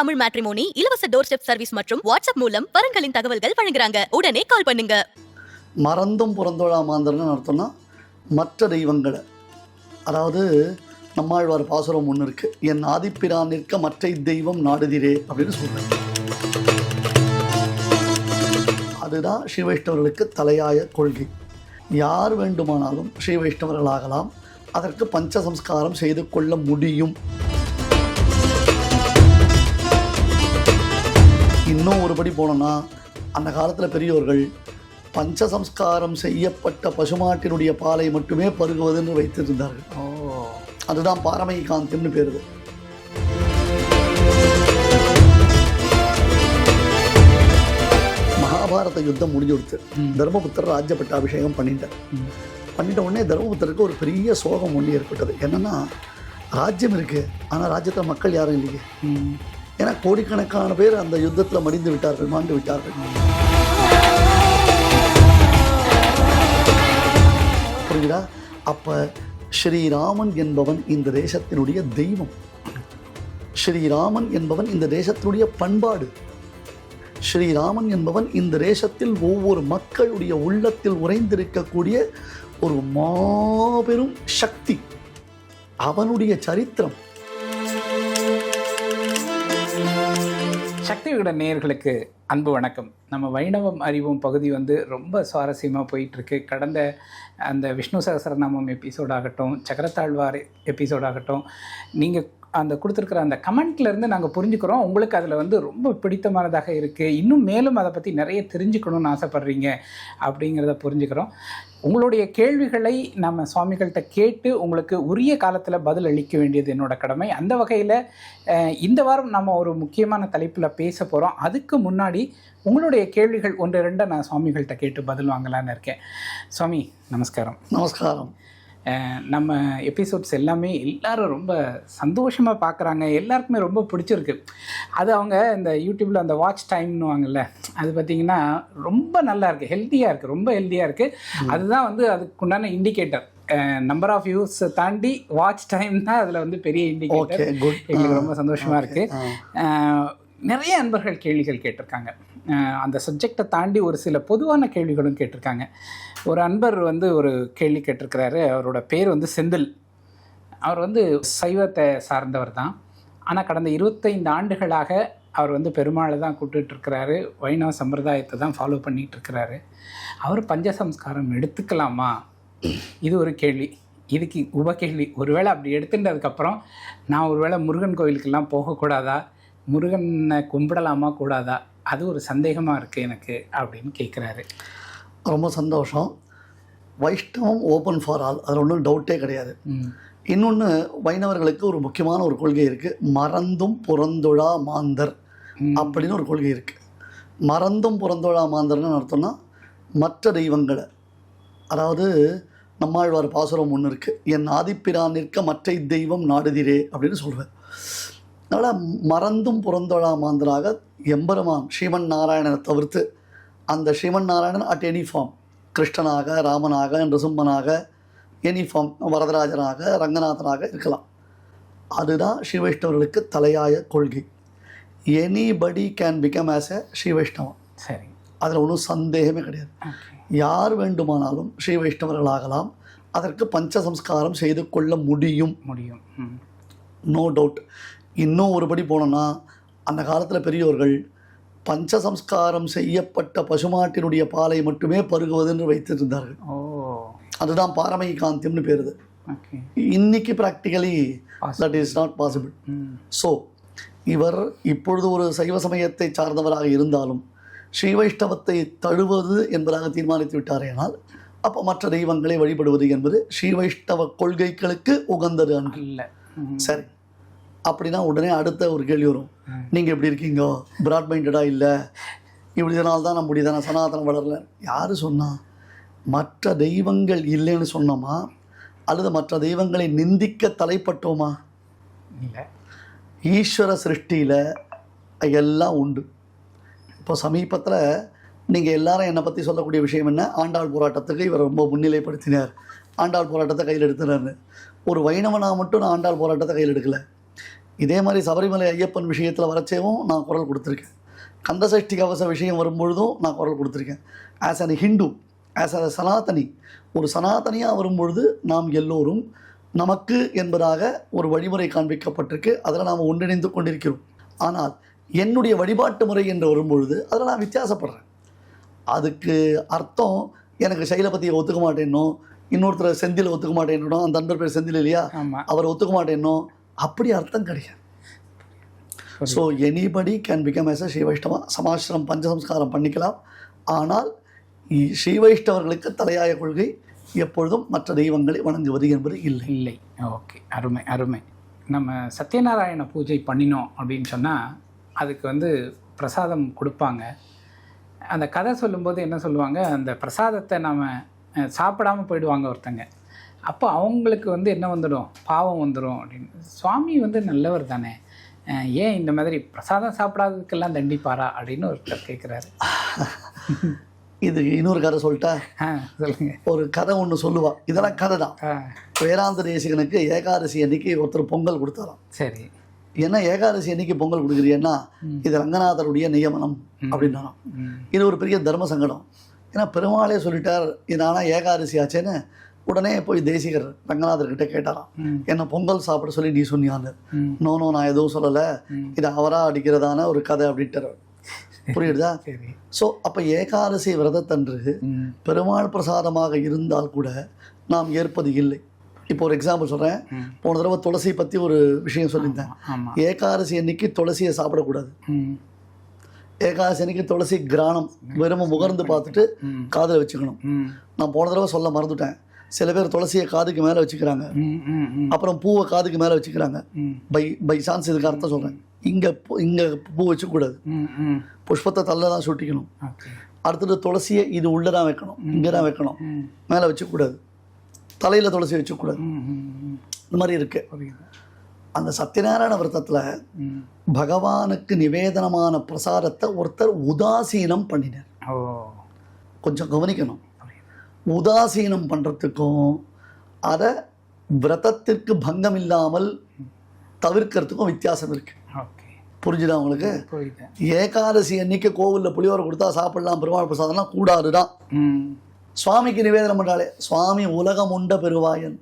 Tamil matrimony இலவச door step service மற்றும் WhatsApp மூலம் வரன்களின் தகவல்கள் வழங்குறாங்க. உடனே கால் பண்ணுங்க. மறந்தும் புறந்தோழா மாந்தர்னு அர்த்தம்னா மற்ற தெய்வங்களை. அதாவது நம்மாழ்வார் பாசுரம் ஒன்று இருக்குது என் ஆதிப்பிரான் நிற்க மற்ற தெய்வம் நாடுதிரே அப்படின்னு சொல்கிறாங்க அதுதான் ஸ்ரீ வைஷ்ணவர்களுக்கு தலையாய கொள்கை. யார் வேண்டுமானாலும் ஸ்ரீ வைஷ்ணவர்களாகலாம் அதற்கு பஞ்ச சம்ஸ்காரம் செய்து கொள்ள முடியும். இன்னும் ஒருபடி போனோம்னா அந்த காலத்தில் பெரியோர்கள் பஞ்ச சம்ஸ்காரம் செய்யப்பட்ட பசுமாட்டினுடைய பாலை மட்டுமே பருகுவதுன்னு வைத்திருந்தார்கள். அதுதான் பாரமை காந்தின்னு பேருது மகாபாரத யுத்தம் முடிஞ்சு கொடுத்து ம். தர்மபுத்திரர் ராஜ்ய பட்டாபிஷேகம் பண்ணிட்டார். பண்ணிட்ட உடனே தர்மபுத்திரருக்கு ஒரு பெரிய சோகம் ஒன்று ஏற்பட்டது. என்னன்னா ராஜ்யம் இருக்கு ஆனால் ராஜ்யத்தில் மக்கள் யாரும் இல்லையே. ஏன்னா கோடிக்கணக்கான பேர் அந்த யுத்தத்தில் மடிந்து விட்டார்கள் மாண்டு விட்டார்கள். புரியுதா? அப்போ ஸ்ரீராமன் என்பவன் இந்த தேசத்தினுடைய தெய்வம். ஸ்ரீராமன் என்பவன் இந்த தேசத்தினுடைய பண்பாடு. ஸ்ரீராமன் என்பவன் இந்த தேசத்தில் ஒவ்வொரு மக்களுடைய உள்ளத்தில் உறைந்திருக்கக்கூடிய ஒரு மாபெரும் சக்தி. அவனுடைய சரித்திரம். சக்தி விகட நேர்களுக்கு அன்பு வணக்கம். நம்ம வைணவம் அறிவும் பகுதி வந்து ரொம்ப சுவாரஸ்யமாக போயிட்டுருக்கு. கடந்த அந்த விஷ்ணு சகசரநாமம் எபிசோட் ஆகட்டும் சக்கரத்தாழ்வார் எபிசோட் ஆகட்டும் நீங்கள் அந்த கொடுத்துருக்குற அந்த கமெண்ட்லேருந்து நாங்கள் புரிஞ்சுக்கிறோம். உங்களுக்கு அதில் வந்து ரொம்ப பிடித்தமானதாக இருக்குது இன்னும் மேலும் அதை பற்றி நிறைய தெரிஞ்சுக்கணும்னு ஆசைப்பட்றீங்க அப்படிங்கிறத புரிஞ்சுக்கிறோம். உங்களுடைய கேள்விகளை நம்ம சுவாமிகள்கிட்ட கேட்டு உங்களுக்கு உரிய காலத்தில் பதில் அளிக்க வேண்டியது என்னோட கடமை. அந்த வகையில் இந்த வாரம் நம்ம ஒரு முக்கியமான தலைப்பில் பேச போகிறோம் அதுக்கு முன்னாடி உங்களுடைய கேள்விகள் ஒன்று ரெண்டை நான் சுவாமிகள்கிட்ட கேட்டு பதில் வாங்கலான்னு இருக்கேன். சுவாமி நமஸ்காரம். நமஸ்காரம். நம்ம எபிசோட்ஸ் எல்லாமே எல்லாரும் ரொம்ப சந்தோஷமாக பார்க்குறாங்க எல்லாருக்குமே ரொம்ப பிடிச்சிருக்கு. அது அவங்க இந்த யூடியூப்பில் அந்த வாட்ச் டைம்னுவாங்கல்ல அது பார்த்திங்கன்னா ரொம்ப நல்லா இருக்குது ஹெல்த்தியாக இருக்குது ரொம்ப ஹெல்த்தியாக இருக்குது அதுதான் வந்து அதுக்குண்டான இண்டிகேட்டர் நம்பர் ஆஃப் வியூஸ் தாண்டி வாட்ச் டைம் தான் அதில் வந்து பெரிய இண்டிகேட்டர் குட் எங்களுக்கு ரொம்ப சந்தோஷமாக இருக்குது நிறைய அன்பர்கள் கேள்விகள் கேட்டிருக்காங்க. அந்த சப்ஜெக்டை தாண்டி ஒரு சில பொதுவான கேள்விகளும் கேட்டிருக்காங்க. ஒரு அன்பர் வந்து ஒரு கேள்வி கேட்டிருக்கிறாரு. அவரோட பேர் வந்து செந்தில். அவர் வந்து சைவத்தை சார்ந்தவர் தான். ஆனால் கடந்த இருபத்தைந்து ஆண்டுகளாக அவர் வந்து பெருமாளை தான் கூப்பிட்டுட்டு இருக்கிறாரு. வைணவ சம்பிரதாயத்தை தான் ஃபாலோ பண்ணிகிட்டு இருக்கிறாரு. அவர் பஞ்சசம்ஸ்காரம் எடுத்துக்கலாமா? இது ஒரு கேள்வி. இதுக்கு உப கேள்வி ஒருவேளை அப்படி எடுத்துட்டதுக்கப்புறம் நான் ஒருவேளை முருகன் கோவிலுக்கெல்லாம் போகக்கூடாதா? முருகனை கும்பிடலாமா கூடாதா? அது ஒரு சந்தேகமாக இருக்குது எனக்கு அப்படின்னு கேட்குறாரு ரொம்ப சந்தோஷம். வைஷ்ணவம் ஓப்பன் ஃபார் ஆல் அதில் ஒன்றும் டவுட்டே கிடையாது. இன்னொன்று வைணவர்களுக்கு ஒரு முக்கியமான ஒரு கொள்கை இருக்குது மறந்தும் புறந்தொழா மாந்தர். அப்படின்னு ஒரு கொள்கை இருக்குது மறந்தும் புறந்தொழா மாந்தர்னு அர்த்தம்னா மற்ற தெய்வங்களை. அதாவது நம்மாழ்வார் பாசுரம் ஒன்று இருக்குது என் ஆதிப்பிரான் நிற்க மற்ற தெய்வம் நாடுதிரே அப்படின்னு சொல்கிறார் அதனால் மறந்தும் புறந்தொழா மாந்தராக எம்பெருமான் ஸ்ரீமன் நாராயணனை தவிர்த்து அந்த Sriman Narayanan at any form கிருஷ்ணனாக ராமனாக நிருசிம்மனாக எனி ஃபார்ம் வரதராஜனாக ரங்கநாதனாக இருக்கலாம். அதுதான் ஸ்ரீ வைஷ்ணவர்களுக்கு தலையாய கொள்கை. Anybody can become as a Sri Vaishnavam சரி. அதில் ஒன்றும் சந்தேகமே கிடையாது. யார் வேண்டுமானாலும் ஸ்ரீ வைஷ்ணவர்களாகலாம். அதற்கு பஞ்ச சம்ஸ்காரம் செய்து கொள்ள முடியும். முடியும். நோ டவுட் இன்னும் ஒருபடி போனோம்னா அந்த காலத்தில் பெரியோர்கள் பஞ்ச சம்ஸ்காரம் செய்யப்பட்ட பசுமாட்டினுடைய பாலை மட்டுமே பருகுவதுன்னு வைத்திருந்தார்கள். அதுதான் பாரமை காந்தியம்னு பேருது இன்னைக்கு practically that is not possible so இவர் இப்பொழுது ஒரு சைவ சமயத்தை சார்ந்தவராக இருந்தாலும் ஸ்ரீ வைஷ்ணவத்தை தழுவது என்பதாக தீர்மானித்து விட்டாரேனால் அப்போ மற்ற தெய்வங்களை வழிபடுவது என்பது ஸ்ரீ வைஷ்ணவ கொள்கைகளுக்கு உகந்தது ம். சரி. அப்படின்னா உடனே அடுத்த ஒரு கேள்வி வரும். நீங்கள் எப்படி இருக்கீங்க? பிராட் மைண்டடாக இல்லை? இப்படி இதனால தான் தானே சனாதனம் வளரல. யார் சொன்னா மற்ற தெய்வங்கள் இல்லைன்னு சொன்னோமா? அல்லது மற்ற தெய்வங்களை நிந்திக்க தலைப்பட்டோமா? இல்லை. ஈஸ்வர சிருஷ்டியில் எல்லாம் உண்டு. இப்போ சமீபத்தில் நீங்கள் எல்லாரும் என்னை பற்றி சொல்லக்கூடிய விஷயம் என்ன? ஆண்டாள் போராட்டத்துக்கு இவர் ரொம்ப முன்னிலைப்படுத்தினார். ஆண்டாள் போராட்டத்தை கையில் எடுத்துனார்னு ஒரு வைணவனாக மட்டும் நான் ஆண்டாள் போராட்டத்தை கையில் எடுக்கல. இதே மாதிரி சபரிமலை ஐயப்பன் விஷயத்தில் வரச்சேவும் நான் குரல் கொடுத்துருக்கேன். கந்தசஷ்டி கவச விஷயம் வரும்பொழுதும் நான் குரல் கொடுத்துருக்கேன். As an Hindu as a sanatani ஒரு சனாதனியாக வரும்பொழுது நாம் எல்லோரும் நமக்கு என்பதாக ஒரு வழிமுறை காண்பிக்கப்பட்டிருக்கு. அதில் நாம் ஒன்றிணைந்து கொண்டிருக்கிறோம். ஆனால் என்னுடைய வழிபாட்டு முறை என்று வரும்பொழுது அதில் நான் வித்தியாசப்படுறேன். அதுக்கு அர்த்தம் எனக்கு சைலபதியை ஒத்துக்க மாட்டேனோ இன்னொருத்தர் செந்தில் ஒத்துக்க மாட்டேனோ அந்த நண்பர் பேர் செந்தில் இல்லையா? அவர் ஒத்துக்க மாட்டேனோ அப்படி அர்த்தம் கிடையாது. So anybody can become as Sri Vaishnava சமாசிரம் பஞ்சசம்ஸ்காரம் பண்ணிக்கலாம். ஆனால் ஸ்ரீ வைஷ்ணவர்களுக்கு தலையாய கொள்கை எப்பொழுதும் மற்ற தெய்வங்களை வணங்குவது என்பது இல்லை. இல்லை. ஓகே. அருமை அருமை. நம்ம சத்யநாராயண பூஜை பண்ணினோம் அப்படின்னு சொன்னால் அதுக்கு வந்து பிரசாதம் கொடுப்பாங்க. அந்த கதை சொல்லும்போது என்ன சொல்லுவாங்க? அந்த பிரசாதத்தை நம்ம அஹ், சாப்பிடாம போயிடுவாங்க ஒருத்தங்க. அப்போ அவங்களுக்கு வந்து என்ன வந்துடும்? பாவம் வந்துடும் அப்படின்னு. சுவாமி வந்து நல்லவர் தானே. ஏன் இந்த மாதிரி பிரசாதம் சாப்பிடாததுக்கெல்லாம் தண்டிப்பாரா அப்படின்னு ஒருத்தர் கேட்குறாரு இது இன்னொரு கதை சொல்லிட்டா? சொல்லுங்க. ஒரு கதை ஒன்று சொல்லுவா. இதெல்லாம் கதை தான். வேதாந்த தேசிகனுக்கு ஏகாதசி அன்னைக்கு ஒருத்தர் பொங்கல் கொடுத்தாராம். சரி. என்ன ஏகாதசி அன்னைக்கு பொங்கல் கொடுக்குறீங்கன்னா இது ரங்கநாதருடைய நியமனம் அப்படின்னாராம். ம். இது ஒரு பெரிய தர்ம சங்கடம். ஏன்னா பெருமாளே சொல்லிட்டார் இது ஆனால் ஏகாதசி ஆச்சேன்னு. உடனே போய் தேசிகர் ரங்கநாதர்கிட்ட கேட்டாராம் என்ன பொங்கல் சாப்பிட சொல்லி நீ சொன்னியான்னு? நோ நோ நான் எதுவும் சொல்லலை. இது அவராக அடிக்கிறதான ஒரு கதை அப்படின்ட்டு புரியுதா? ஸோ அப்போ ஏகாதசி விரதத்தன்று பெருமாள் பிரசாதமாக இருந்தால் கூட நாம் ஏற்பது இல்லை. இப்போ ஒரு எக்ஸாம்பிள் சொல்கிறேன் போன தடவை துளசி பற்றி ஒரு விஷயம் சொல்லியிருந்தேன். ஏகாதசி அன்னைக்கு துளசியை சாப்பிடக்கூடாது. ஏகாதசி அன்னைக்கு துளசி கிரானம் வெறும் முகர்ந்து பார்த்துட்டு காதில் வச்சுக்கணும். நான் போன தடவை சொல்ல மறந்துட்டேன். சில பேர் துளசியை காதுக்கு மேலே வச்சுக்கிறாங்க. அப்புறம் பூவை காதுக்கு மேலே வச்சுக்கிறாங்க. பை பை சான்ஸ் இதுக்கு அர்த்தம் சொல்கிறேன் இங்கே இங்கே பூ வச்சுக்கூடாது. புஷ்பத்தை தள்ள தான் சுட்டிக்கணும். அடுத்தது துளசியை இது உள்ளே தான் வைக்கணும். இங்கே தான் வைக்கணும். மேலே வச்சுக்கூடாது. தலையில் துளசி வச்சுக்கூடாது. இந்த மாதிரி இருக்குது புரியுது. அந்த சத்யநாராயண விரதத்தில் பகவானுக்கு நிவேதனமான பிரசாரத்தை ஒருத்தர் உதாசீனம் பண்ணினார். கொஞ்சம் கவனிக்கணும். உதாசீனம் பண்ணுறதுக்கும் அதை விரதத்திற்கு பங்கம் இல்லாமல் தவிர்க்கிறதுக்கும் வித்தியாசம் இருக்கு. ஓகே. புரிஞ்சுதா உங்களுக்கு? ஏகாதசி அன்னைக்கு கோவிலில் புளியோரை கொடுத்தா சாப்பிடலாம் பெருமாள் பிரசாதம்லாம் கூடாது தான் சுவாமிக்கு நிவேதனம் பண்ணுறாளே சுவாமி உலகம் உண்ட பெருவாயன்.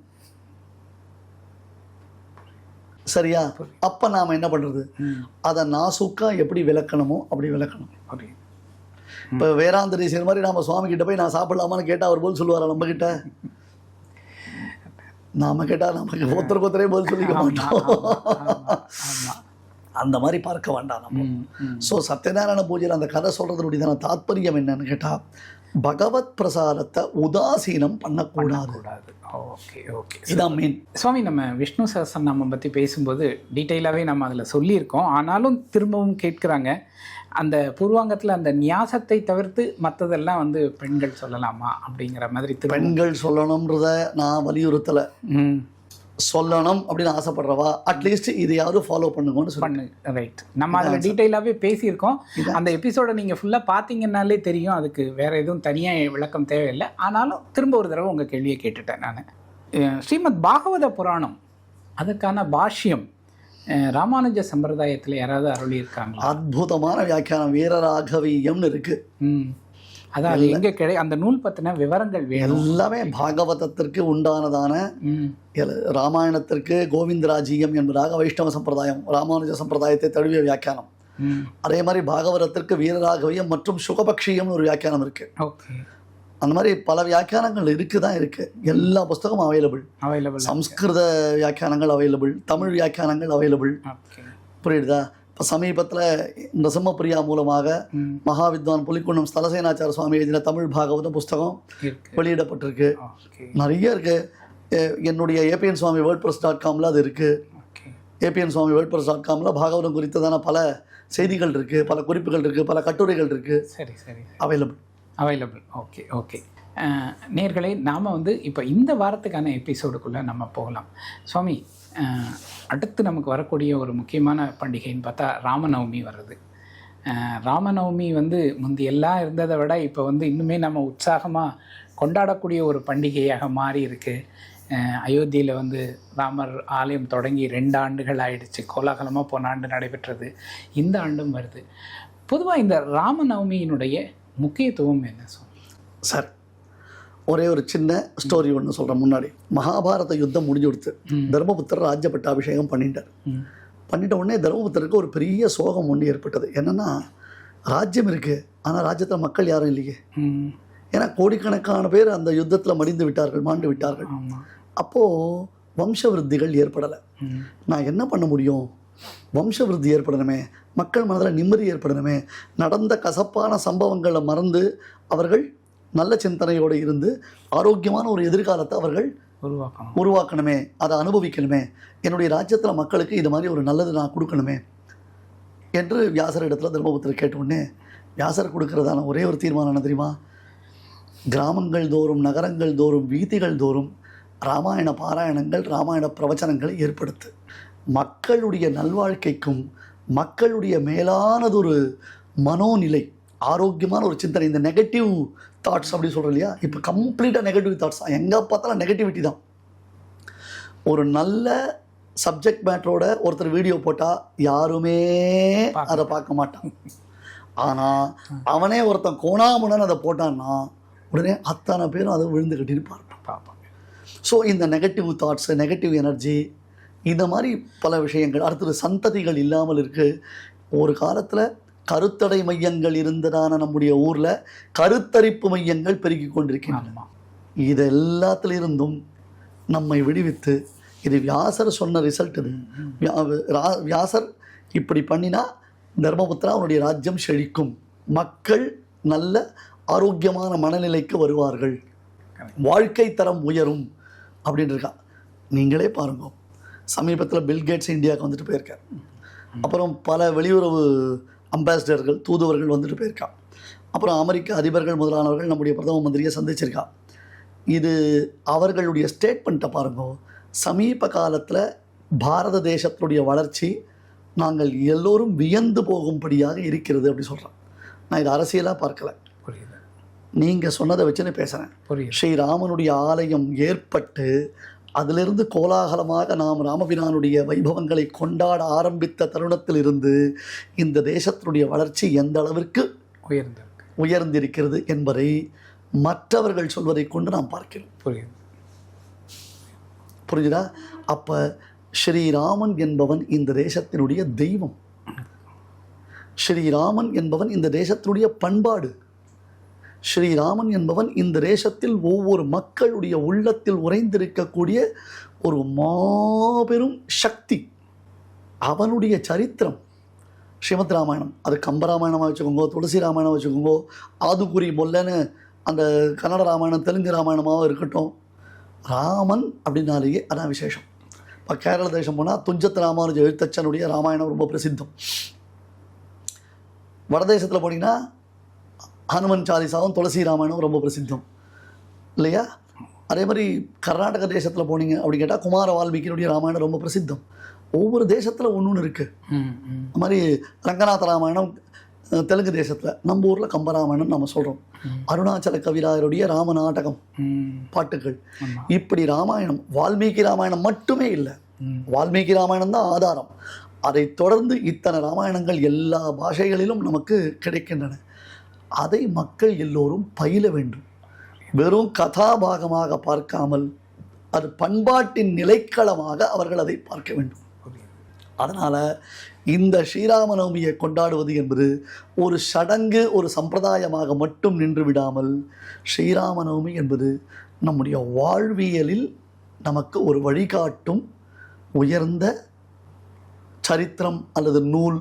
சரியா? அப்போ நாம் என்ன பண்ணுறது அதை நாசுக்கா எப்படி விளக்கணுமோ அப்படி விளக்கணும். புரியுது. இப்போ வேறாந்த தேசியர் மாதிரி நாம சுவாமி கிட்ட போய் நான் சாப்பிடலாமான்னு கேட்டால் அவர் பதில் சொல்லுவாரா நம்ம கிட்ட நாம கேட்டால் நமக்கு ஒருத்தருக்கு ஒருத்தரே பதில் சொல்லிக்க மாட்டோம். அந்த மாதிரி பார்க்க வேண்டாம் நம்ம. ஸோ சத்யநாராயண பூஜையில் அந்த கதை சொல்கிறதுனுடைய தாத்பரியம் என்னன்னு கேட்டால் பகவத் பிரசாரத்தை உதாசீனம் பண்ணக்கூடாது. கூடாது ஓகே ஓகே. இதான் மெயின் சுவாமி நம்ம விஷ்ணு சஹஸ்ரநாமம் பற்றி பேசும்போது டீட்டெயிலாகவே நம்ம அதில் சொல்லியிருக்கோம். ஆனாலும் திரும்பவும் கேட்குறாங்க. அந்த பூர்வாங்கத்தில் அந்த நியாசத்தை தவிர்த்து மற்றதெல்லாம் வந்து பெண்கள் சொல்லலாமா அப்படிங்கிற மாதிரி பெண்கள் சொல்லணுன்றத நான் வலியுறுத்தலை. ம். சொல்லணும் அப்படின்னு ஆசைப்படுறவா? அட்லீஸ்ட் இதையாவது ஃபாலோ பண்ணுங்கன்னு சொல்லி. பண்ணு. ரைட் நம்ம அதில் டீட்டெயிலாகவே பேசியிருக்கோம். அந்த எபிசோடை நீங்கள் ஃபுல்லாக பார்த்தீங்கன்னாலே தெரியும். அதுக்கு வேற எதுவும் தனியாக விளக்கம் தேவையில்லை. ஆனாலும் திரும்ப ஒரு தடவை உங்கள் கேள்வியை கேட்டுட்டேன் நான். ஸ்ரீமத் பாகவத புராணம் அதுக்கான பாஷ்யம் ராமானுஜ சம்பிரதாயத்தில் யாராவது அருளியிருக்காங்களா? அற்புதமான வியாக்கியானம் வீரராகவீயம்னு இருக்கு. அதான் அது எங்கே கிடை அந்த நூல் பற்றின விவரங்கள் வேணும். எல்லாமே பாகவதத்திற்கு உண்டானதான ராமாயணத்திற்கு கோவிந்தராஜீயம் என்பதாக வைஷ்ணவ சம்பிரதாயம் ராமானுஜ சம்பிரதாயத்தை தழுவிய வியாக்கியானம். அதே மாதிரி பாகவதத்திற்கு வீரராகவியம் மற்றும் சுகபக்ஷியம்னு ஒரு வியாக்கியானம் இருக்கு. அந்த மாதிரி பல வியாக்கியானங்கள் இருக்கு தான் இருக்கு. எல்லா புஸ்தகமும் அவைலபிள் அவைலபிள் சம்ஸ்கிருத வியாக்கியானங்கள் அவைலபிள் தமிழ் வியாக்கியானங்கள் அவைலபிள் புரியுதா? இப்போ சமீபத்தில் நரசிம்மப்பிரியா மூலமாக மகாவித்வான் புலிக்குண்டம் ஸ்தலசேனாச்சார சுவாமி எழுதின தமிழ் பாகவத புஸ்தகம் வெளியிடப்பட்டிருக்கு. நிறைய இருக்கு. என்னுடைய ABN Swami WordPress dot காமில் அது இருக்குது ABN Swami WordPress dot காமில் பாகவதம் குறித்ததான பல செய்திகள் இருக்குது பல குறிப்புகள் இருக்குது பல கட்டுரைகள் இருக்குது சரி சரி. அவைலபிள் அவைலபிள் ஓகே ஓகே நேர்களே நாம் வந்து இப்போ இந்த வாரத்துக்கான எபிசோடுக்குள்ளே நம்ம போகலாம். சுவாமி அடுத்து நமக்கு வரக்கூடிய ஒரு முக்கியமான பண்டிகைன்னு பார்த்தா ராமநவமி வருது ராமநவமி வந்து முந்தி எல்லாம் இருந்ததை விட இப்போ வந்து இன்னுமே நம்ம உற்சாகமாக கொண்டாடக்கூடிய ஒரு பண்டிகையாக மாறி இருக்கு. அயோத்தியில் வந்து ராமர் ஆலயம் தொடங்கி ரெண்டு ஆண்டுகள் ஆயிடுச்சு. கோலாகலமாக போன ஆண்டு நடைபெற்றது. இந்த ஆண்டும் வருது. பொதுவாக இந்த ராமநவமியினுடைய முக்கியத்துவம் என்ன சுவாமி சார் ஒரே ஒரு சின்ன ஸ்டோரி ஒன்று சொல்கிறேன் முன்னாடி. மகாபாரத யுத்தம் முடிஞ்சு கொடுத்து தர்மபுத்திரர் ராஜ்ய பட்டாபிஷேகம் பண்ணிட்டார். பண்ணிட்ட உடனே தர்மபுத்திரருக்கு ஒரு பெரிய சோகம் ஒன்று ஏற்பட்டது. என்னென்னா ராஜ்யம் இருக்குது ஆனால் ராஜ்யத்தில் மக்கள் யாரும் இல்லையே. ஏன்னா கோடிக்கணக்கான பேர் அந்த யுத்தத்தில் மடிந்து விட்டார்கள் மாண்டு விட்டார்கள். அப்போது வம்ச விருத்திகள் ஏற்படலை. நான் என்ன பண்ண முடியும்? வம்ச விருத்தி ஏற்படணுமே. மக்கள் மனதில் நிம்மதி ஏற்படணுமே. நடந்த கசப்பான சம்பவங்களை மறந்து அவர்கள் நல்ல சிந்தனையோடு இருந்து ஆரோக்கியமான ஒரு எதிர்காலத்தை அவர்கள் உருவாக்கணும். உருவாக்கணுமே. அதை அனுபவிக்கணுமே. என்னுடைய ராஜ்யத்தில் மக்களுக்கு இது மாதிரி ஒரு நல்லது நான் கொடுக்கணுமே என்று வியாசர் இடத்துல தர்மபுத்திரர் கேட்ட உடனே வியாசர் கொடுக்கறதான ஒரே ஒரு தீர்மானம் என்ன தெரியுமா? கிராமங்கள் தோறும் நகரங்கள் தோறும் வீதிகள் தோறும் ராமாயண பாராயணங்கள் ராமாயண பிரவச்சனங்களை ஏற்படுத்து. மக்களுடைய நல்வாழ்க்கைக்கும் மக்களுடைய மேலானதொரு மனோநிலை ஆரோக்கியமான ஒரு சிந்தனை இந்த நெகட்டிவ் தாட்ஸ் அப்படி சொல்கிறோம் இல்லையா? இப்போ கம்ப்ளீட்டாக நெகட்டிவ் தாட்ஸ் எங்கே பார்த்தாலும் நெகட்டிவிட்டி தான். ஒரு நல்ல சப்ஜெக்ட் மேட்டரோட ஒருத்தர் வீடியோ போட்டால் யாருமே அதை பார்க்க மாட்டான். ஆனால் அவனே ஒருத்தன் கோணாமுனன் அதை போட்டான்னா உடனே அத்தனை பேரும் அதை விழுந்து கட்டிட்டு பார்ப்பான் பார்ப்பாங்க ஸோ இந்த நெகட்டிவ் தாட்ஸு நெகட்டிவ் எனர்ஜி இந்த மாதிரி பல விஷயங்கள் அடுத்தது சந்ததிகள் இல்லாமல் இருக்குது ஒரு காலத்தில் கருத்தடை மையங்கள் இருந்ததான நம்முடைய ஊரில் கருத்தரிப்பு மையங்கள் பெருகி கொண்டிருக்கின்றன. இது எல்லாத்திலிருந்தும் நம்மை விடுவித்து இது வியாசர் சொன்ன ரிசல்ட் இது. வியாசர் இப்படி பண்ணினா தர்மபுத்திரா அவனுடைய ராஜ்யம் செழிக்கும். மக்கள் நல்ல ஆரோக்கியமான மனநிலைக்கு வருவார்கள். வாழ்க்கை தரம் உயரும் அப்படின்னு இருக்கா நீங்களே பாருங்க. சமீபத்தில் பில்கேட்ஸ் இந்தியாவுக்கு வந்துட்டு போயிருக்கார். அப்புறம் பல வெளியுறவு அம்பாசிடர்கள் தூதுவர்கள் வந்துட்டு போயிருக்கா அப்புறம் அமெரிக்க அதிபர்கள் முதலானவர்கள் நம்முடைய பிரதம மந்திரியை சந்திச்சிருக்கா இது அவர்களுடைய ஸ்டேட்மெண்ட்டை பாருங்க சமீப காலத்தில் பாரத தேசத்துடைய வளர்ச்சி நாங்கள் எல்லோரும் வியந்து போகும்படியாக இருக்கிறது அப்படி சொல்கிறேன் நான் இது அரசியலாக பார்க்கல. புரியுது. நீங்கள் சொன்னதை வச்சுன்னு பேசுகிறேன் புரியுது. ஸ்ரீராமனுடைய ஆலயம் ஏற்பட்டு அதிலிருந்து கோலாகலமாக நாம் ராமபிரானுடைய வைபவங்களை கொண்டாட ஆரம்பித்த தருணத்திலிருந்து இந்த தேசத்தினுடைய வளர்ச்சி எந்த அளவிற்கு உயர்ந்திருக்கு. உயர்ந்திருக்கிறது என்பதை மற்றவர்கள் சொல்வதை கொண்டு நாம் பார்க்கிறோம். புரியுது. புரிஞ்சுதா? அப்போ ஸ்ரீராமன் என்பவன் இந்த தேசத்தினுடைய தெய்வம். ஸ்ரீராமன் என்பவன் இந்த தேசத்தினுடைய பண்பாடு. ஸ்ரீராமன் என்பவன் இந்த தேசத்தில் ஒவ்வொரு மக்களுடைய உள்ளத்தில் உறைந்திருக்கக்கூடிய ஒரு மாபெரும் சக்தி. அவனுடைய சரித்திரம். ஸ்ரீமத் ராமாயணம். அது கம்பராமாயணமாக வச்சுக்கோங்க துளசி ராமாயணம் வச்சுக்கோங்க ஆதுகுரி மொல்லன்னு அந்த கன்னட ராமாயணம் தெலுங்கு ராமாயணமாக இருக்கட்டும். ராமன் அப்படின்னாலேயே அதான் விசேஷம். இப்போ கேரள தேசம் போனால் துஞ்சத் ராமானுஜ எழுத்தச்சனுடைய ராமாயணம் ரொம்ப பிரசித்தம். வடதேசத்தில் போனீங்கன்னா ஹனுமன் சாலிசாவும் துளசி ராமாயணம் ரொம்ப பிரசித்தம். இல்லையா? அதே மாதிரி கர்நாடக தேசத்தில் போனீங்க அப்படி கேட்டால் குமார வால்மீகியினுடைய ராமாயணம் ரொம்ப பிரசித்தம். ஒவ்வொரு தேசத்தில் ஒன்று ஒன்று இருக்குது அது மாதிரி ரங்கநாத ராமாயணம் தெலுங்கு தேசத்தில் நம்ம ஊரில் கம்பராமாயணம் நம்ம சொல்கிறோம் அருணாச்சல கவிராயருடைய ராம நாடகம் பாட்டுகள். இப்படி ராமாயணம் வால்மீகி ராமாயணம் மட்டுமே இல்லை. வால்மீகி ராமாயணம் தான் ஆதாரம். அதைத் தொடர்ந்து இத்தனை ராமாயணங்கள் எல்லா பாஷைகளிலும் நமக்கு கிடைக்கின்றன. அதை மக்கள் எல்லோரும் பயில வேண்டும். வெறும் கதாபாகமாக பார்க்காமல் அது பண்பாட்டின் நிலைக்களமாக அவர்கள் அதை பார்க்க வேண்டும். அதனால் இந்த ஸ்ரீராம நவமியை கொண்டாடுவது என்பது ஒரு சடங்கு ஒரு சம்பிரதாயமாக மட்டும் நின்று விடாமல் ஸ்ரீராம நவமி என்பது நம்முடைய வாழ்வியலில் நமக்கு ஒரு வழிகாட்டும் உயர்ந்த சரித்திரம் அல்லது நூல்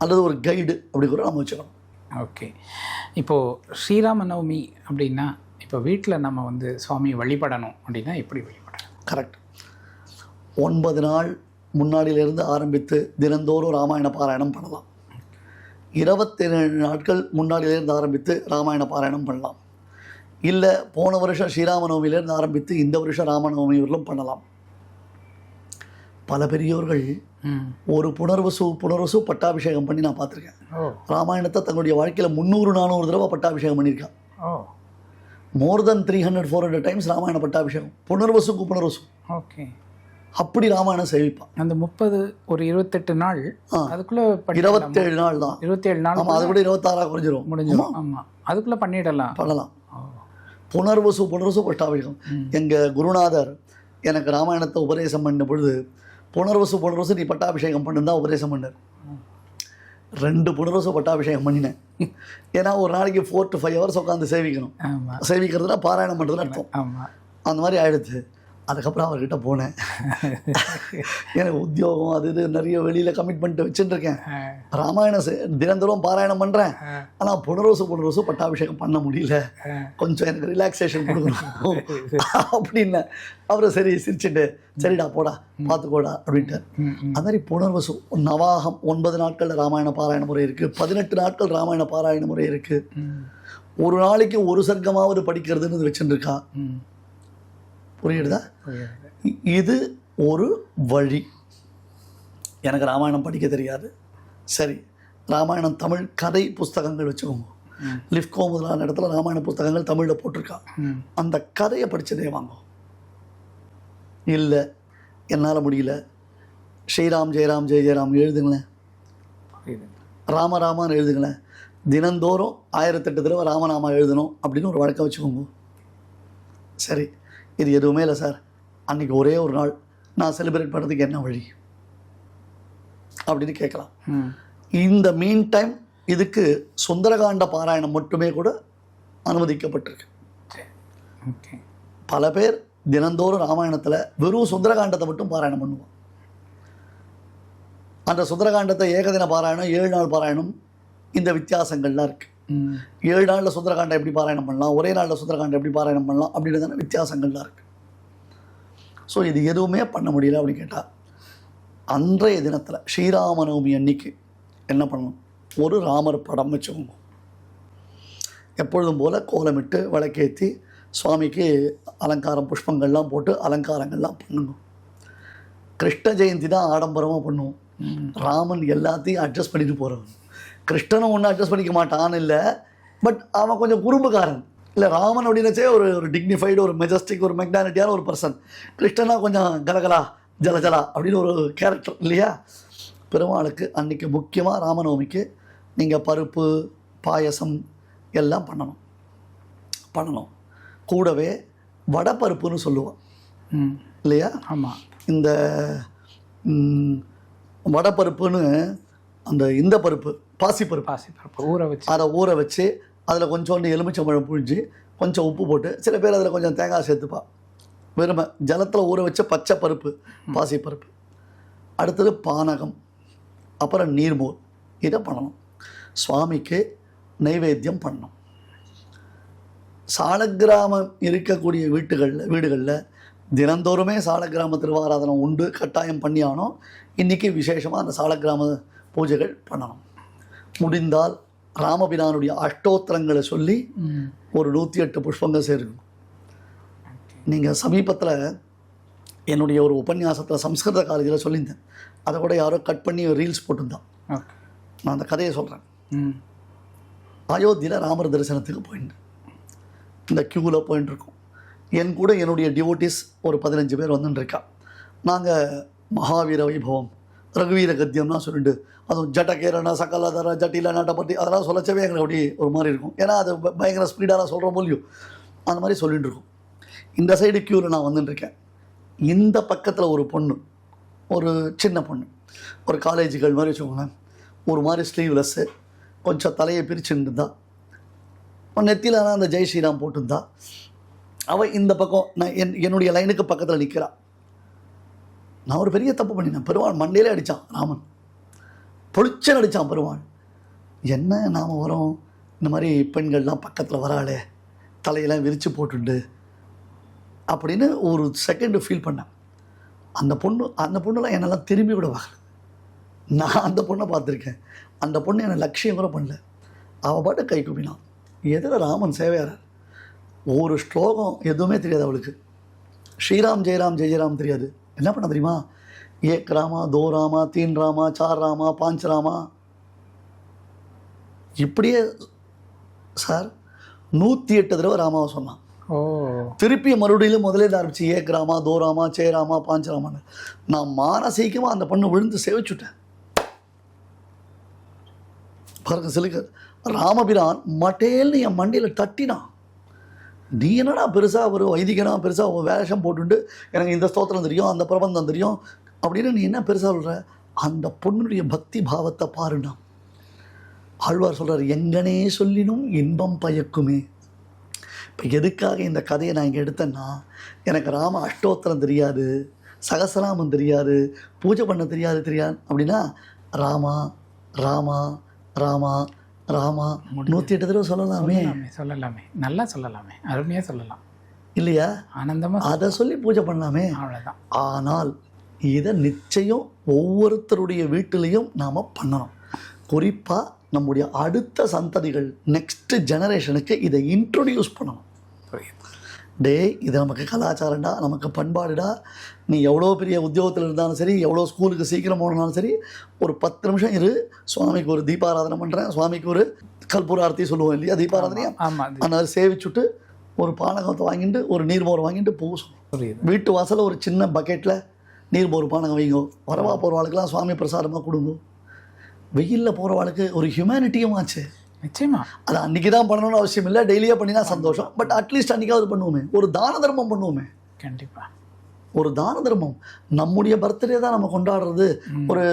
அல்லது ஒரு கைடு அப்படி கூட நம்ம வச்சுக்கணும் ஓகே. இப்போது ஸ்ரீராம நவமி அப்படின்னா இப்போ வீட்டில் நம்ம வந்து சுவாமியை வழிபடணும் அப்படின்னா எப்படி வழிபடணும்? கரெக்ட் ஒன்பது நாள் முன்னாடியிலிருந்து ஆரம்பித்து தினந்தோறும் ராமாயண பாராயணம் பண்ணலாம். இருபத்தேழு நாட்கள் முன்னாடியிலேருந்து ஆரம்பித்து ராமாயண பாராயணம் பண்ணலாம். இல்லை போன வருஷம் ஸ்ரீராமநவமியிலேருந்து ஆரம்பித்து இந்த வருஷம் ராமநவமி வரலும் பண்ணலாம். பல பெரியோர்கள் ஒரு புனர்வசு புனர்வசு பட்டாபிஷேகம் பண்ணி நான் பார்த்துருக்கேன். ராமாயணத்தை தங்களுடைய வாழ்க்கையில் முந்நூறு நானூறு தடவை பட்டாபிஷேகம் பண்ணியிருக்கான். More than three hundred four hundred times Ramayana பட்டாபிஷேகம். புனர்வசுக்கு புனர்வசு ஓகே. அப்படி ராமாயணம் சேவிப்பான். அந்த முப்பது ஒரு இருபத்தெட்டு நாள். அதுக்குள்ள இருபத்தேழு நாள் தான். இருபத்தேழு நாள் ஆமாம் அது கூட இருபத்தாறா குறைஞ்சிரும். முடிஞ்சிடும் ஆமா. அதுக்குள்ள பண்ணிடலாம். பண்ணலாம். புனர்வசு புனர்வசு பட்டாபிஷேகம். எங்கள் குருநாதர் எனக்கு ராமாயணத்தை உபதேசம் பண்ண பொழுது புனர்வசு புனர்வசு நீ பட்டாபிஷேகம் பண்ணுன்னு தான் உபதேசம் பண்ணார். ரெண்டு புனர்வசு பட்டாபிஷேகம் பண்ணினேன். ஏன்னா ஒரு நாளைக்கு ஃபோர் டு ஃபைவ் ஹவர்ஸ் உட்காந்து சேவிக்கணும். சேவிக்கிறதுனா பாராயணம் பண்ணுறதுன்னு அர்த்தம். அந்த மாதிரி ஆயிடுச்சு. அதுக்கப்புறம் அவர்கிட்ட போனேன். எனக்கு உத்தியோகம் அது இது நிறைய வெளியில் கமிட்மெண்ட் வச்சுட்டு இருக்கேன் ஆ, ராமாயணம் தினந்தோறும் பாராயணம் பண்ணுறேன் ஆனால் புனர்வசு புனர்வசு பட்டாபிஷேகம் பண்ண முடியல. கொஞ்சம் எனக்கு ரிலாக்ஸேஷன் கொடுக்கணும். அப்படின்னு அப்புறம் சரி சிரிச்சுட்டு சரிடா போடா பார்த்துக்கோடா அப்படின்ட்டு. அது மாதிரி புனர்வசு நவாகம் ஒன்பது நாட்கள் ராமாயண பாராயண முறை இருக்குது பதினெட்டு நாட்கள் ராமாயண பாராயண முறை இருக்குது ஒரு நாளைக்கு ஒரு சர்க்கமாவது படிக்கிறதுன்னு ம். புரியுதா? இது ஒரு வழி. எனக்கு ராமாயணம் படிக்க தெரியாது. சரி ராமாயணம் தமிழ் கதை புஸ்தகங்கள் வச்சுக்கோங்க. லிஃப்கோ முதலான இடத்துல ராமாயண புஸ்தகங்கள் தமிழில் போட்டிருக்கா. அந்த கதையை படிச்சதே வாங்கும் இல்லை என்னால் முடியல. ஸ்ரீராம் ஜெயராம் ஜெய ஜெயராம் எழுதுங்களேன். புரியுது. ராம ராமான்னு எழுதுங்களேன். தினந்தோறும் ஆயிரத்தெட்டு தடவை ராமநாமா எழுதணும் அப்படின்னு ஒரு வழக்கம் வச்சுக்கோங்க. சரி இது எதுவுமே இல்லை சார். அன்றைக்கி ஒரே ஒரு நாள் நான் செலிப்ரேட் பண்ணுறதுக்கு என்ன வழி? அப்படின்னு கேட்கலாம். இந்த மீன் டைம் இதுக்கு சுந்தரகாண்ட பாராயணம் மட்டுமே கூட அனுமதிக்கப்பட்டிருக்கு. ஓகே. பல பேர் தினந்தோறும் ராமாயணத்தில் வெறும் சுந்தரகாண்டத்தை மட்டும் பாராயணம் பண்ணுவோம் அந்த சுந்தரகாண்டத்தை ஏகதின பாராயணம் ஏழு நாள் பாராயணம் இந்த வித்தியாசங்கள்லாம் இருக்குது. ஏழு நாளில் சுந்தரகாண்டம் எப்படி பாராயணம் பண்ணலாம்? ஒரே நாளில் சுந்தரகாண்டம் எப்படி பாராயணம் பண்ணலாம்? அப்படின்றதான வித்தியாசங்கள்லாம் இருக்குது ஸோ இது எதுவுமே பண்ண முடியல அப்படின்னு கேட்டால் அன்றைய தினத்தில் ஸ்ரீராமநவமி அன்னைக்கு என்ன பண்ணணும்? ஒரு ராமர் படம் வச்சுக்கோங்க. எப்பொழுதும் போல் கோலமிட்டு விளக்கேற்றி சுவாமிக்கு அலங்காரம் புஷ்பங்கள்லாம் போட்டு அலங்காரங்கள்லாம் பண்ணணும். கிருஷ்ண ஜெயந்தி தான் ஆடம்பரமாக பண்ணுவோம். ராமன் எல்லாத்தையும் அட்ஜஸ்ட் பண்ணிட்டு போகிறவன் கிருஷ்ணனும் ஒன்றும் அட்ஜஸ்ட் பண்ணிக்க மாட்டான்னு இல்லை. பட் அவன் கொஞ்சம் குறும்புக்காரன். இல்லை ராமன் அப்படின்னச்சே ஒரு ஒரு டிக்னிஃபைடு ஒரு மெஜஸ்டிக் ஒரு மெக்னானிட்டியான ஒரு பர்சன் கிருஷ்ணனா கொஞ்சம் கலகலா ஜலஜலா அப்படின்னு ஒரு கேரக்டர் இல்லையா? பெருமாளுக்கு அன்னைக்கு முக்கியமாக ராமநவமிக்கு நீங்கள் பருப்பு பாயசம் எல்லாம் பண்ணணும். பண்ணணும். கூடவே வடப்பருப்புன்னு சொல்லுவான் ம். இல்லையா? ஆமா. இந்த வடப்பருப்புன்னு அந்த இந்த பருப்பு பாசிப்பருப்பு. பாசி பருப்பு ஊற வச்சு. அதை ஊற வச்சு அதில் கொஞ்சோண்டு எலுமிச்சம்பழம் புழிஞ்சு கொஞ்சம் உப்பு போட்டு சில பேர் அதில் கொஞ்சம் தேங்காய் சேர்த்துப்பா. வெறுமை ஜலத்தில் ஊற வச்ச பச்சை பருப்பு பாசிப்பருப்பு. அடுத்தது பானகம் அப்புறம் நீர்மோர். இதை பண்ணணும். சுவாமிக்கு நைவேத்தியம் பண்ணணும். சாலக்கிராமம் இருக்கக்கூடிய வீட்டுகளில் வீடுகளில் தினந்தோறுமே சாலக்கிராம திருவாராதனை உண்டு கட்டாயம் பண்ணியானோ இன்றைக்கி விசேஷமாக அந்த சாலக்கிராம பூஜைகள் பண்ணணும். முடிந்தால் ராமபிரானுடைய அஷ்டோத்திரங்களை சொல்லி. ஒரு நூற்றி எட்டு புஷ்பங்கள் சேருங்க நீங்கள் சமீபத்தில் என்னுடைய ஒரு உபன்யாசத்தில் சம்ஸ்கிருத காலேஜில் சொல்லியிருந்தேன். அதை கூட யாரோ கட் பண்ணி ரீல்ஸ் போட்டிருந்தான். நான் அந்த கதையை சொல்கிறேன். அயோத்தியில் ராமர் தரிசனத்துக்கு போயிருந்தேன் இந்த க்யூவில் போயின்னு இருக்கோம் என் கூட என்னுடைய டிவோட்டிஸ் ஒரு பதினஞ்சு பேர் வந்துட்டு இருக்கா நாங்கள் மகாவீர வைபவம் ரகுவீர கத்தியம்லாம் சொல்லிட்டு அதுவும் ஜட்டகேரண சகலதர ஜட்டில நட்டப்பட்டி அதெல்லாம் சொல்லச்சவே எங்களுக்கு அப்படி ஒரு மாதிரி இருக்கும். ஏன்னா அது பயங்கர ஸ்பீடாக சொல்கிற மூலியம் அந்த மாதிரி சொல்லிகிட்டு இருக்கும். இந்த சைடு க்யூவில் நான் வந்துட்டுருக்கேன் இந்த பக்கத்தில் ஒரு பொண்ணு ஒரு சின்ன பொண்ணு ஒரு காலேஜுகள் மாதிரி வச்சுக்கோங்களேன். ஒரு மாதிரி ஸ்லீவ்லெஸ்ஸு கொஞ்சம் தலையை பிரிச்சுட்டு இருந்தா நெத்தியில் அந்த ஜெய் ஸ்ரீராம் போட்டிருந்தா. அவள் இந்த பக்கம் நான் என் என்னுடைய லைனுக்கு பக்கத்தில் நிற்கிறாள் நான் ஒரு பெரிய தப்பு பண்ணினேன். பெருமாள் மண்டையிலே அடித்தான் ராமன். பொழிச்சன் அடித்தான் பெருமாள் என்ன நாம் வரோம்? இந்த மாதிரி பெண்கள்லாம் பக்கத்தில் வராளே தலையெல்லாம் விரித்து போட்டுண்டு அப்படின்னு ஒரு செகண்டு ஃபீல் பண்ணேன். அந்த பொண்ணு அந்த பொண்ணுலாம் என்னெல்லாம் திரும்பி கூட பார்க்கல. நான் அந்த பொண்ணை பார்த்துருக்கேன். அந்த பொண்ணு என்னை லட்சியம் கூட பண்ணல. அவள் பாட்டு கை குப்பினான் எதில் ராமன் சேவையாரர் ஒரு ஸ்லோகம் எதுவுமே தெரியாது அவளுக்கு. ஸ்ரீராம் ஜெயராம் ஜெய ஜெயராம் தெரியாது. என்ன பண்ண தெரியுமா? ஏக் ராமா தோ ராமா தீன் ராமா சார் ராமா பாஞ்ச் ராமா. இப்படியே சார் நூற்றி எட்டு தடவை ராமாவை சொன்னான். ஓ. திருப்பி மறுபடியும் முதலே ஆரம்பிச்சு ஏ கிராமா தோராமா சேராமா பாஞ்சராமான்னு நான் மானசீகமாக அந்த பொண்ணு விழுந்து சேவிச்சுட்டேன். பாருங்க சிலுக்கு ராமபிரான் மட்டேல்னு என் மண்டையில் தட்டினான். நீ என்னடா பெருசாக ஒரு வைதிகனா பெருசாக வேஷம் போட்டுட்டு எனக்கு இந்த ஸ்தோத்திரம் தெரியும் அந்த பிரபந்தம் தெரியும் அப்படின்னு நீ என்ன பெருசாக சொல்கிற அந்த பொண்ணுடைய பக்தி பாவத்தை பாருண்ணா ஆழ்வார் சொல்கிறார் எங்கனே சொல்லினும் இன்பம் பயக்குமே. இப்போ எதுக்காக இந்த கதையை நான் இங்கே எடுத்தேன்னா எனக்கு ராம அஷ்டோத்திரம் தெரியாது சகசநாமம் தெரியாது பூஜை பண்ண தெரியாது தெரியாது அப்படின்னா ராமா ராமா ராமா ராமா. நூற்றி எட்டு தடவை சொல்லலாமே. சொல்லலாமே சொல்லலாமே. நல்லா சொல்லலாமே. அருமையாக சொல்லலாம். இல்லையா? ஆனந்தமாக அதை சொல்லி பூஜை பண்ணலாமே. அவ்வளோதான் ஆனால் இதை நிச்சயம் ஒவ்வொருத்தருடைய வீட்டிலையும் நாம் பண்ணணும். குறிப்பாக நம்முடைய அடுத்த சந்ததிகள் நெக்ஸ்ட் ஜெனரேஷனுக்கு இதை இன்ட்ரொடியூஸ் பண்ணணும். டேய் இது நமக்கு கலாச்சாரம்டா நமக்கு பண்பாடுடா. நீ எவ்வளோ பெரிய உத்தியோகத்தில் இருந்தாலும் சரி எவ்வளோ ஸ்கூலுக்கு சீக்கிரம் போனாலும் சரி ஒரு பத்து நிமிஷம் இரு. சுவாமிக்கு ஒரு தீபாராதனை பண்ணுறேன் சுவாமிக்கு ஒரு கற்பூர ஆரத்தி சொல்லுவோம் இல்லையா தீபாராதனையா? மாதிரி சேவிச்சுட்டு ஒரு பானகத்தை வாங்கிட்டு ஒரு நீர்மோர் வாங்கிட்டு பூசணும் வீட்டு வாசலில் ஒரு சின்ன பக்கெட்டில் நீர் போர் பானகம் வைங்கோ. வரவா போகிறவாளுக்கெல்லாம் சுவாமி பிரசாதமாக கொடுங்க. வெயிலில் போகிறவாளுக்கு ஒரு ஹியூமனிட்டியும் ஆச்சு. நிச்சயமா. அது அன்றைக்கி தான் பண்ணணும்னு அவசியம் இல்லை. டெய்லியே பண்ணினா சந்தோஷம். பட் அட்லீஸ்ட் அன்றைக்காவது பண்ணுவோமே. ஒரு தான தர்மம் பண்ணுவோமே. கண்டிப்பாக ஒரு தான தர்மம். நம்முடைய பர்த்டே தான் நம்ம கொண்டாடுறது. ஒரு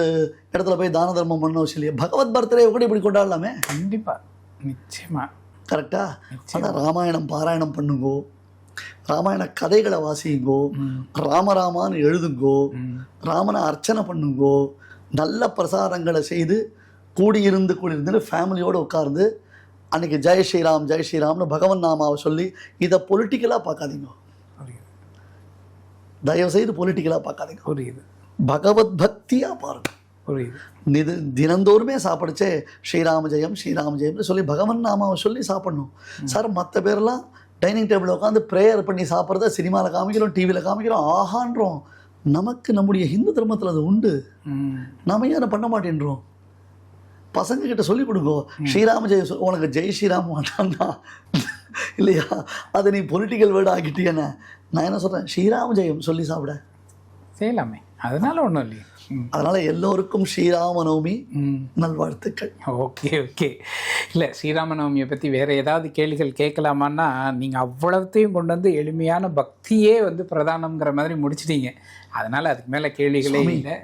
இடத்துல போய் தான தர்மம் பண்ண அவசியம் இல்லையா. பகவத் பர்த்டே கூட இப்படி கொண்டாடலாமே? கண்டிப்பாக நிச்சயமா. கரெக்டாக அதான் ராமாயணம் பாராயணம் பண்ணுங்கோ. ராமாயண கதைகளை வாசியுங்கோ ராமராமான்னு எழுதுங்கோ ராமனை அர்ச்சனை பண்ணுங்கோ நல்ல பிரசாரங்களை செய்து கூடியிருந்து கூடியிருந்து ஃபேமிலியோடு உட்கார்ந்து அன்னைக்கு ஜெய் ஸ்ரீராம் ஜெய் ஸ்ரீராம்னு பகவன் நாமாவை சொல்லி இதை பொலிட்டிக்கலாக பார்க்காதீங்க. புரியுது. தயவு செய்து பொலிட்டிக்கலாக பார்க்காதீங்க. புரியுது. பகவத் பக்தியாக பாருங்க. புரியுது. நிது தினந்தோறுமே சாப்பிடுச்சே ஸ்ரீராம ஜெயம் ஸ்ரீராம ஜெயம்னு சொல்லி பகவன் நாமாவை சொல்லி சாப்பிடணும். சார் மற்ற பேர்லாம் டைனிங் டேபிளில் உட்காந்து ப்ரேயர் பண்ணி சாப்பிட்றத சினிமாவில் காமிக்கிறோம் டிவியில் காமிக்கிறோம் ஆஹான்றோம். நமக்கு நம்முடைய ஹிந்து தர்மத்தில் அது உண்டு. ம். நாம ஏன் பண்ண மாட்டேன்றோம்? பசங்க கிட்ட சொல்லி கொடுங்க ஸ்ரீராம ஜெய உனக்கு ஜெய் ஸ்ரீராம் வேண்டாம்னா இல்லையா? அதை நீ பொலிட்டிக்கல் வேர்டு ஆக்கிட்டியன நான் என்ன சொல்கிறேன் ஸ்ரீராம ஜெயம் சொல்லி சாப்பிட. செய்யலாமே. அதனால ஒன்றும் இல்லையே. அதனால் எல்லோருக்கும் ஸ்ரீராம நவமி நல்வாழ்த்துக்கள். Okay okay. இல்லை ஸ்ரீராமநவமியை பற்றி வேறு ஏதாவது கேள்விகள் கேட்கலாமான்னா நீங்கள் அவ்வளவுத்தையும் கொண்டு வந்து எளிமையான பக்தியே வந்து பிரதானம்ங்கிற மாதிரி முடிச்சிட்டீங்க. அதனால் அதுக்கு மேலே கேள்விகளே. இல்லை.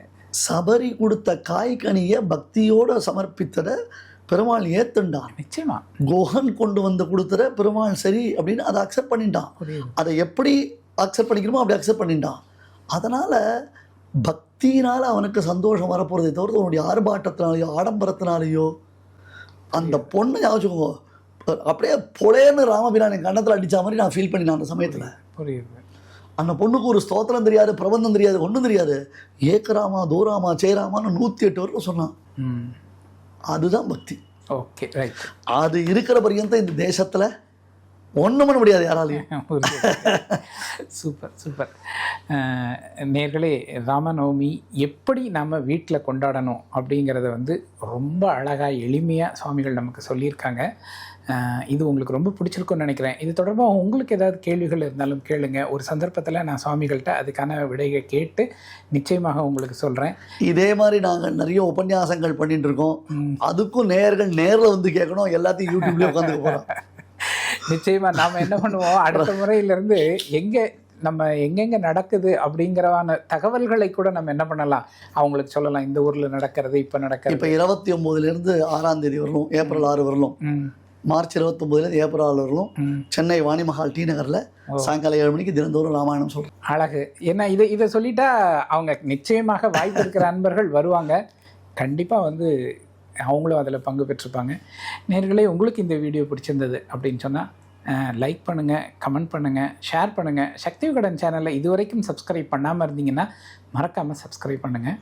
சபரி கொடுத்த காய்கனியை பக்தியோட சமர்ப்பித்ததை பெருமாள் ஏத்துண்டான். நிச்சயமா. குஹன் கொண்டு வந்து கொடுத்தத பெருமாள் சரி அப்படின்னு அதை அக்செப்ட் பண்ணிட்டான். அதை எப்படி அக்செப்ட் பண்ணிக்கணுமோ அப்படி அக்செப்ட் பண்ணிட்டான். அதனால் பக்தியினால் அவனுக்கு சந்தோஷம் வரப்போகிறதே தவிர அவனுடைய ஆர்ப்பாட்டத்தினாலேயோ ஆடம்பரத்தினாலேயோ அந்த பொண்ணை ஞாபகம் அப்படியே பொலேன்னு ராமபிரான் என் கண்ணத்தில் அடித்த மாதிரி நான் ஃபீல் பண்ணினேன் அந்த சமயத்தில். புரியுது. அந்த பொண்ணுக்கு ஒரு ஸ்தோத்திரம் தெரியாது பிரபந்தம் தெரியாது ஒன்றும் தெரியாது. ஏக்கராமா தூராமா சேராமான்னு நூற்றி எட்டு வரைக்கும் சொன்னான். ம். அதுதான் பக்தி. ஓகே ரைட் அது இருக்கிற பர்யந்தம் இந்த தேசத்தில் ஒன்றும் பண்ண முடியாது யாராலையும். Super super. நேர்களே ராமநவமி எப்படி நம்ம வீட்டில் கொண்டாடணும் அப்படிங்கிறத வந்து ரொம்ப அழகாக எளிமையாக சுவாமிகள் நமக்கு சொல்லியிருக்காங்க. இது உங்களுக்கு ரொம்ப பிடிச்சிருக்கும்னு நினைக்கிறேன். இது தொடர்பாக உங்களுக்கு ஏதாவது கேள்விகள் இருந்தாலும் கேளுங்க. ஒரு சந்தர்ப்பத்தில் நான் சுவாமிகள்கிட்ட அதுக்கான விடையை கேட்டு நிச்சயமாக உங்களுக்கு சொல்கிறேன் இதே மாதிரி நாங்கள் நிறைய உபன்யாசங்கள் பண்ணிட்டு இருக்கோம். அதுக்கும் நேர்கள் நேரில் வந்து கேட்கணும். எல்லாத்தையும் யூடியூப்லேயே உட்காந்துக்க போகிறோம் நிச்சயமா நாம என்ன பண்ணுவோம்? அடுத்த முறையிலிருந்து எங்க நம்ம எங்கெங்க நடக்குது அப்படிங்கிறவான தகவல்களை கூட நம்ம என்ன பண்ணலாம்? அவங்களுக்கு சொல்லலாம் இந்த ஊர்ல நடக்கிறது இப்ப நடக்கிறது. இப்போ இருபத்தி ஒம்போதுலேருந்து ஆறாம் தேதி வரலும் ஏப்ரல் ஆறு வரலும் மார்ச் இருபத்தொம்போதுலேருந்து ஏப்ரல் ஆறு வரலும். சென்னை வாணிமஹால் டி நகரில் சாயங்காலம் ஏழு மணிக்கு தினந்தோறும் ராமாயணம் சொல்கிறேன் அழகு. ஏன்னா இதை இதை சொல்லிட்டா அவங்க நிச்சயமாக வாய்ப்பு இருக்கிற அன்பர்கள் வருவாங்க. கண்டிப்பா வந்து அவங்களும் அதில் பங்கு பெற்றிருப்பாங்க. நேர்களே உங்களுக்கு இந்த வீடியோ பிடிச்சிருந்தது அப்படின்னு சொன்னால் லைக் பண்ணுங்கள் கமெண்ட் பண்ணுங்கள் ஷேர் பண்ணுங்கள் சக்தி விகடன் சேனலை இது வரைக்கும் சப்ஸ்கிரைப் பண்ணாமல் இருந்தீங்கன்னா மறக்காமல் சப்ஸ்கிரைப் பண்ணுங்கள்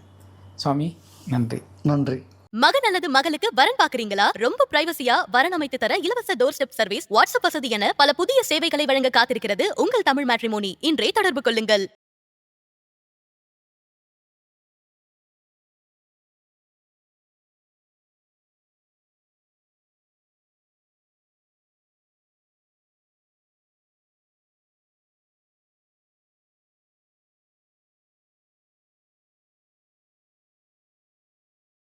சுவாமி நன்றி. நன்றி. மகன் அல்லது மகளுக்கு வரன் பாக்குறீங்களா ரொம்ப பிரைவசியா வரன் அமைத்து தர இலவச டோர் ஸ்டெப் சர்வீஸ் வாட்ஸ்அப் வசதி என பல புதிய சேவைகளை வழங்க காத்திருக்கிறது உங்கள் தமிழ் மேட்ரிமோனி இன்றே தொடர்பு கொள்ளுங்கள்.